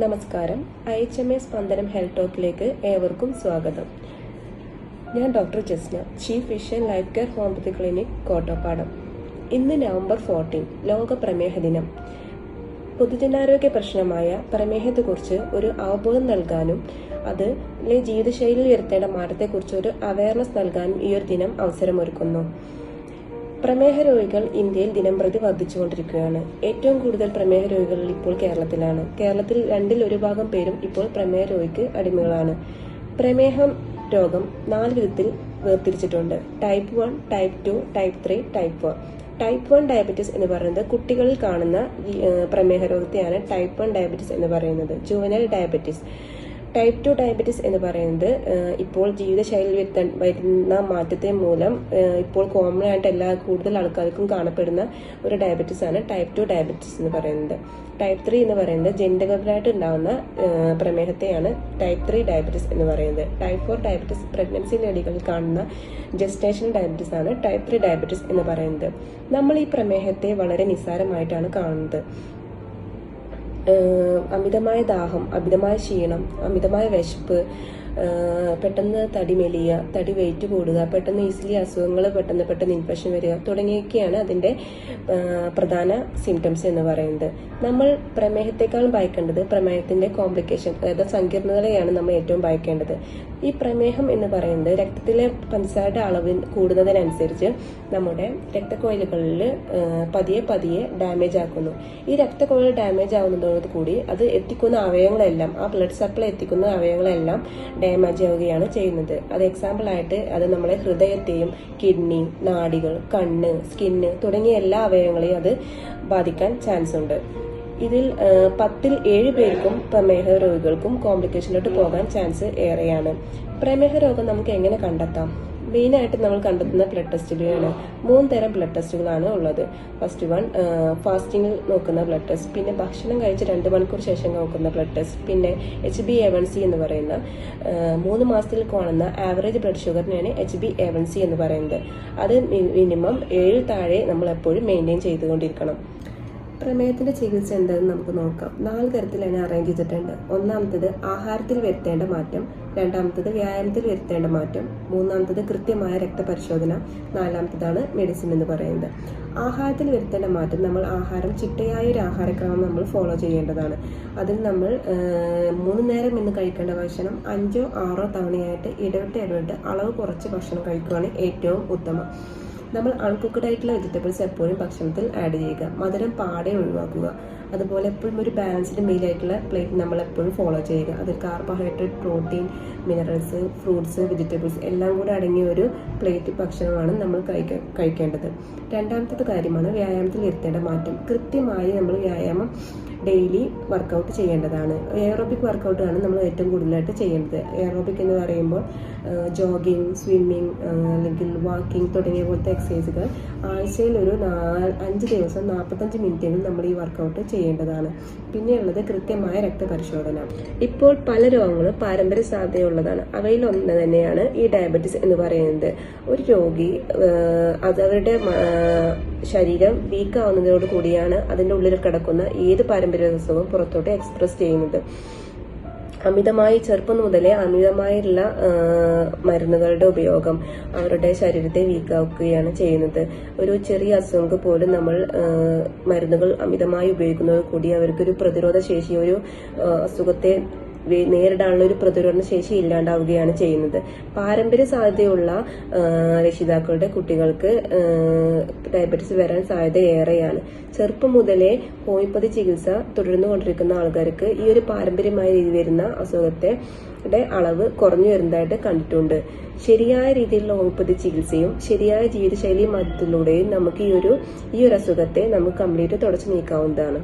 നമസ്കാരം. H M A Spandanam health ടോക്കിലേക്ക് ഏവർക്കും സ്വാഗതം. ഞാൻ doctor Jasna chief vision life care homeopathy clinic Kottappadam. ഇന്ന് നവംബർ ഫോർട്ടീൻ ലോക പ്രമേഹ ദിനം. പൊതുജനാരോഗ്യ പ്രശ്നമായ പ്രമേഹത്തെക്കുറിച്ച് ഒരു അവബോധം നൽകാനും അത് ജീവിതശൈലിയിൽ വരുത്തേണ്ട മാറ്റത്തെക്കുറിച്ച് ഒരു അവയർനെസ് നൽകാനും ഈ ഒരു ദിനം അവസരമൊരുക്കുന്നു. പ്രമേഹ രോഗികൾ ഇന്ത്യയിൽ ദിനംപ്രതി വർദ്ധിച്ചുകൊണ്ടിരിക്കുകയാണ്. ഏറ്റവും കൂടുതൽ പ്രമേഹ രോഗികൾ ഇപ്പോൾ കേരളത്തിലാണ്. കേരളത്തിൽ രണ്ടിൽ ഒരു ഭാഗം പേരും ഇപ്പോൾ പ്രമേഹ രോഗിക്ക് അടിമകളാണ്. പ്രമേഹം രോഗം നാല് വിധത്തിൽ വേർതിരിച്ചിട്ടുണ്ട്. Type one type two type three type four. Type one diabetes എന്ന് പറയുന്നത് കുട്ടികളിൽ കാണുന്ന പ്രമേഹ രോഗത്തെയാണ് ടൈപ്പ് വൺ ഡയബറ്റീസ് എന്ന് പറയുന്നത്. Juvenile diabetes. Type two diabetes എന്ന് പറയുന്നത് ഇപ്പോൾ ജീവിതശൈലി വരുന്ന മാറ്റത്തെ മൂലം ഇപ്പോൾ കോമൺ ആയിട്ട് എല്ലാ കൂടുതൽ ആൾക്കാർക്കും കാണപ്പെടുന്ന ഒരു ഡയബറ്റീസ് ആണ് ടൈപ്പ് ടു ഡയബറ്റീസ് എന്ന് പറയുന്നത്. ടൈപ്പ് ത്രീ എന്ന് പറയുന്നത് ജനിതകപരമായിട്ട് ഉണ്ടാകുന്ന പ്രമേഹത്തെയാണ് ടൈപ്പ് ത്രീ ഡയബറ്റീസ് എന്ന് പറയുന്നത്. ടൈപ്പ് ഫോർ ഡയബറ്റീസ് പ്രഗ്നൻസി ലേഡികളിൽ കാണുന്ന ജസ്റ്റേഷൻ ഡയബറ്റീസ് ആണ് ടൈപ്പ് ത്രീ ഡയബറ്റീസ് എന്ന് പറയുന്നത്. നമ്മൾ ഈ പ്രമേഹത്തെ വളരെ നിസ്സാരമായിട്ടാണ് കാണുന്നത്. അമിതമായ ദാഹം അമിതമായ ക്ഷീണം അമിതമായ വിശപ്പ് പെട്ടെന്ന് തടി മെലിയുക തടി വെയിറ്റ് കൂടുക പെട്ടെന്ന് ഈസിലി അസുഖങ്ങൾ പെട്ടെന്ന് പെട്ടെന്ന് ഇൻഫെക്ഷൻ വരിക തുടങ്ങിയൊക്കെയാണ് അതിന്റെ പ്രധാന സിംറ്റംസ് എന്ന് പറയുന്നത്. നമ്മൾ പ്രമേഹത്തെക്കാളും ഭയക്കേണ്ടത് പ്രമേഹത്തിന്റെ കോംപ്ലിക്കേഷൻ അതായത് സങ്കീർണതകളെയാണ് നമ്മൾ ഏറ്റവും ഭയക്കേണ്ടത്. ഈ പ്രമേഹം എന്ന് പറയുന്നത് രക്തത്തിലെ പഞ്ചസാരയുടെ അളവ് കൂടുന്നതിനനുസരിച്ച് നമ്മുടെ രക്തക്കോയിലുകളിൽ പതിയെ പതിയെ ഡാമേജ് ആക്കുന്നു. ഈ രക്തക്കോയിൽ ഡാമേജ് ആകുന്നതോടുകൂടി അത് എത്തിക്കുന്ന അവയവങ്ങളെല്ലാം ആ ബ്ലഡ് സപ്ലൈ എത്തിക്കുന്ന അവയവങ്ങളെല്ലാം ഡാമേജ് ആവുകയാണ് ചെയ്യുന്നത്. അത് എക്സാമ്പിൾ ആയിട്ട് അത് നമ്മളെ ഹൃദയത്തെയും കിഡ്നി നാടികൾ കണ്ണ് സ്കിന്ന് തുടങ്ങിയ എല്ലാ അവയവങ്ങളെയും അത് ബാധിക്കാൻ ചാൻസ് ഉണ്ട്. ഇതിൽ പത്തിൽ ഏഴ് പേർക്കും പ്രമേഹ രോഗികൾക്കും കോംപ്ലിക്കേഷനിലോട്ട് പോകാൻ ചാൻസ് ഏറെയാണ്. പ്രമേഹ രോഗം നമുക്ക് എങ്ങനെ കണ്ടെത്താം? മെയിനായിട്ട് നമ്മൾ കണ്ടെത്തുന്ന ബ്ലഡ് ടെസ്റ്റുകളാണ് മൂന്ന് തരം ബ്ലഡ് ടെസ്റ്റുകളാണ് ഉള്ളത്. ഫസ്റ്റ് വൺ ഫാസ്റ്റിംഗിൽ നോക്കുന്ന ബ്ലഡ് ടെസ്റ്റ് പിന്നെ ഭക്ഷണം കഴിച്ച് രണ്ട് മണിക്കൂർ ശേഷം നോക്കുന്ന ബ്ലഡ് ടെസ്റ്റ് പിന്നെ H B A one C എന്ന് പറയുന്ന മൂന്ന് മാസത്തിൽ കാണുന്ന average blood ഷുഗറിനെയാണ് H B A one C എന്ന് പറയുന്നത്. അത് മിനിമം ഏഴ് താഴെ നമ്മൾ എപ്പോഴും മെയിന്റെയിൻ ചെയ്തുകൊണ്ടിരിക്കണം. പ്രമേഹത്തിന്റെ ചികിത്സ എന്താണെന്ന് നമുക്ക് നോക്കാം. നാല് തരത്തിൽ അതിനെ അറേഞ്ച് ചെയ്തിട്ടുണ്ട്. ഒന്നാമത്തത് ആഹാരത്തിൽ വരുത്തേണ്ട മാറ്റം രണ്ടാമത്തത് വ്യായാമത്തിൽ വരുത്തേണ്ട മാറ്റം മൂന്നാമത്തത് കൃത്യമായ രക്തപരിശോധന നാലാമത്തതാണ് മെഡിസിൻ എന്ന് പറയുന്നത്. ആഹാരത്തിൽ വരുത്തേണ്ട മാറ്റം നമ്മൾ ആഹാരം ചിട്ടയായ ഒരു ആഹാരക്രമം നമ്മൾ ഫോളോ ചെയ്യേണ്ടതാണ്. അതിൽ നമ്മൾ മൂന്ന് നേരം ഇന്ന് കഴിക്കേണ്ട ഭക്ഷണം അഞ്ചോ ആറോ തവണയായിട്ട് ഇടവിട്ട് ഇടവിട്ട് അളവ് കുറച്ച് ഭക്ഷണം കഴിക്കുകയാണ് ഏറ്റവും ഉത്തമം. നമ്മൾ അൺകുക്ക്ഡ് ആയിട്ടുള്ള വെജിറ്റബിൾസ് എപ്പോഴും ഭക്ഷണത്തിൽ ആഡ് ചെയ്യുക. മധുരം പാടെ ഒഴിവാക്കുക. അതുപോലെ എപ്പോഴും ഒരു ബാലൻസ്ഡ് മീൽ ആയിട്ടുള്ള പ്ലേറ്റ് നമ്മൾ എപ്പോഴും ഫോളോ ചെയ്യുക. അതിൽ carbohydrate protein minerals fruits vegetables എല്ലാം കൂടെ അടങ്ങിയ ഒരു പ്ലേറ്റ് ഭക്ഷണമാണ് നമ്മൾ കഴിക്കേണ്ടത്. രണ്ടാമത്തെ കാര്യമാണ് വ്യായാമത്തിൽ വരുത്തേണ്ട മാറ്റം. കൃത്യമായി നമ്മൾ വ്യായാമം ഡെയിലി വർക്കൗട്ട് ചെയ്യേണ്ടതാണ്. എയറോബിക് വർക്കൗട്ടാണ് നമ്മൾ ഏറ്റവും കൂടുതലായിട്ട് ചെയ്യേണ്ടത്. എയറോബിക് എന്ന് പറയുമ്പോൾ ജോഗിങ് സ്വിമ്മിങ് അല്ലെങ്കിൽ വാക്കിംഗ് തുടങ്ങിയ പോലത്തെ എക്സസൈസുകൾ ആഴ്ചയിൽ ഒരു അഞ്ച് ദിവസം നാൽപ്പത്തഞ്ച് മിനിറ്റെങ്കിലും നമ്മൾ ഈ വർക്കൗട്ട് ചെയ്യേണ്ടതാണ്. പിന്നെയുള്ളത് കൃത്യമായ രക്തപരിശോധന. ഇപ്പോൾ പല രോഗങ്ങളും പാരമ്പര്യ സാധ്യതയുള്ളതാണ്. അവയിൽ ഒന്ന് തന്നെയാണ് ഈ ഡയബറ്റിസ് എന്ന് പറയുന്നത്. ഒരു രോഗി അതവരുടെ ശരീരം വീക്ക് ആവുന്നതോട് കൂടിയാണ് അതിന്റെ ഉള്ളിൽ കിടക്കുന്ന ഏത് പാരമ്പര്യ അസുഖവും പുറത്തോട്ട് എക്സ്പ്രസ് ചെയ്യുന്നത്. അമിതമായി ചെറുപ്പം മുതലേ അമിതമായുള്ള മരുന്നുകളുടെ ഉപയോഗം അവരുടെ ശരീരത്തെ വീക്കാക്കുകയാണ് ചെയ്യുന്നത്. ഒരു ചെറിയ അസുഖങ്ങൾക്ക് പോലും നമ്മൾ മരുന്നുകൾ അമിതമായി ഉപയോഗിക്കുന്നത് കൂടി അവർക്കൊരു പ്രതിരോധ ശേഷി ഒരു അസുഖത്തെ നേരിടാനുള്ള ഒരു പ്രതിരോധ ശേഷി ഇല്ലാണ്ടാവുകയാണ് ചെയ്യുന്നത്. പാരമ്പര്യ സാധ്യതയുള്ള രക്ഷിതാക്കളുടെ കുട്ടികൾക്ക് ഡയബറ്റിസ് വരാൻ സാധ്യത ഏറെയാണ്. ചെറുപ്പം മുതലേ ഹോമിയോപ്പതി ചികിത്സ തുടർന്നുകൊണ്ടിരിക്കുന്ന ആൾക്കാർക്ക് ഈ ഒരു പാരമ്പര്യമായ രീതി വരുന്ന അസുഖത്തെ അളവ് കുറഞ്ഞു വരുന്നതായിട്ട് കണ്ടിട്ടുണ്ട്. ശരിയായ രീതിയിലുള്ള ഹോമിയോപ്പതി ചികിത്സയും ശരിയായ ജീവിതശൈലി മാറ്റത്തിലൂടെയും നമുക്ക് ഈ ഒരു ഈ ഒരു അസുഖത്തെ നമുക്ക് കംപ്ലീറ്റ് തുടച്ചു നീക്കാവുന്നതാണ്.